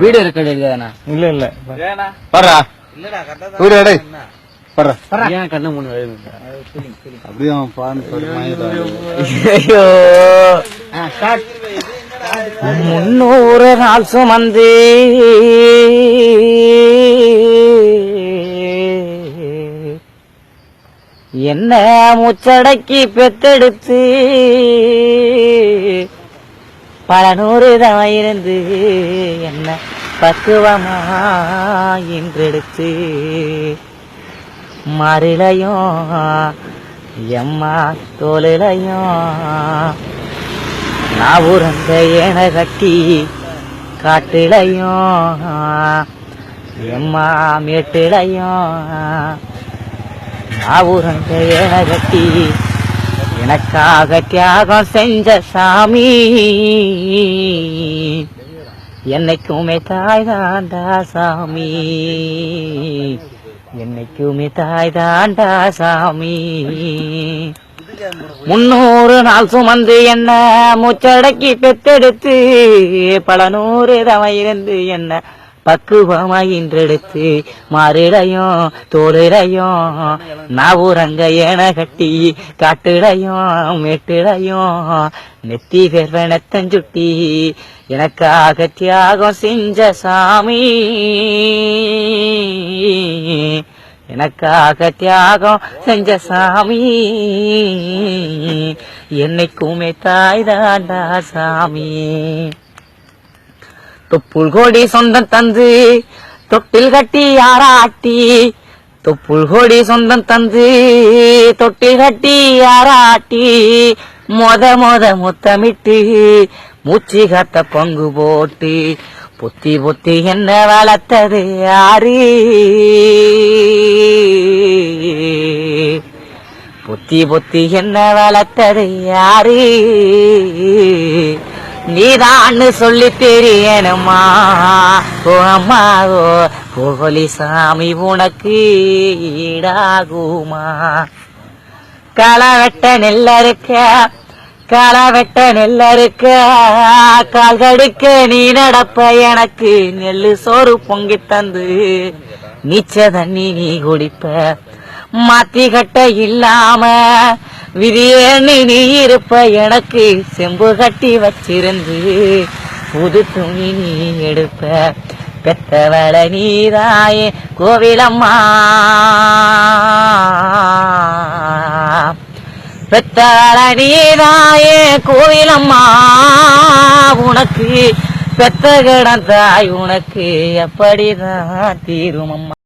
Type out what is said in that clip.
வீடு. ரெக்கார்டு எழுதாண்ணா இல்ல இல்ல. பான்னு சொல்லி ஐயோ முன்னூறு நாள் சுமந்து. என்ன முச்சடக்கி பெத்தெடுத்து. பல நூறு தான் இருந்து என்ன பக்குவமா என்றெடுத்து மறிலையும் எம்மா தோலிலையும் நான் உறந்த ஏன கட்டி காட்டிலையும் எம்மா மேட்டிலையும் நான் உறந்த ஏன கட்டி எனக்காக தியாகம் செஞ்ச சாமி. என்னைக்குமே தாய் தாண்டா சாமி. என்னைக்குமே தாய் தாண்டா சாமி. முன்னூறு நாள் சுமந்து என்ன மூச்சடக்கி பெத்தெடுத்து பல நூறு தவம் இருந்து என்ன பக்குவமாய் இன்றெடுத்து மாறிடையும் தோளிடையும். நாவூரங்க ஏன கட்டி காட்டிடையும் மேட்டிடையும். நெத்தி வெறுவனத்தஞ்சுட்டி எனக்காக தியாகம் செஞ்ச சாமி. எனக்காக தியாகம் செஞ்ச சாமி. என்னைக்குமே தாய் தாண்டா சாமி. தொப்புள் கோடி சொந்தம் தந்து தொட்டில் கட்டி ஆராட்டி தொப்புள் கோடி சொந்தம் தந்து தொட்டில் கட்டி ஆராட்டி மொத மொத முத்தமிட்டு மூச்சு கத்த பங்கு போட்டு பொத்தி பொத்தி என்ன வளர்த்தது யாரு? பொத்தி பொத்தி என்ன வளர்த்தது யாரு? நீதான்னு சொல்லி தெரியணுமா? ஓ அம்மா ஓ போகலி சாமி உனக்கு ஈடாகுமா? களை வெட்ட நெல்ல இருக்க களை வெட்ட நெல்ல இருக்க கால் கடுக்க நீ நடப்ப எனக்கு நெல்லு சோறு பொங்கி தந்து நீச்ச தண்ணி நீ குடிப்ப. மாத்தி கட்ட இல்லாம விதியேன்னு நீ இருப்ப எனக்கு செம்பு கட்டி வச்சிருந்து புது துணி நீ எடுப்ப. பெத்தவள நீதாயே கோவிலம்மா. பெத்தவள நீதாயே கோவிலம்மா. உனக்கு பெத்த கிடந்தாய் உனக்கு எப்படிதான் தீருமம்மா.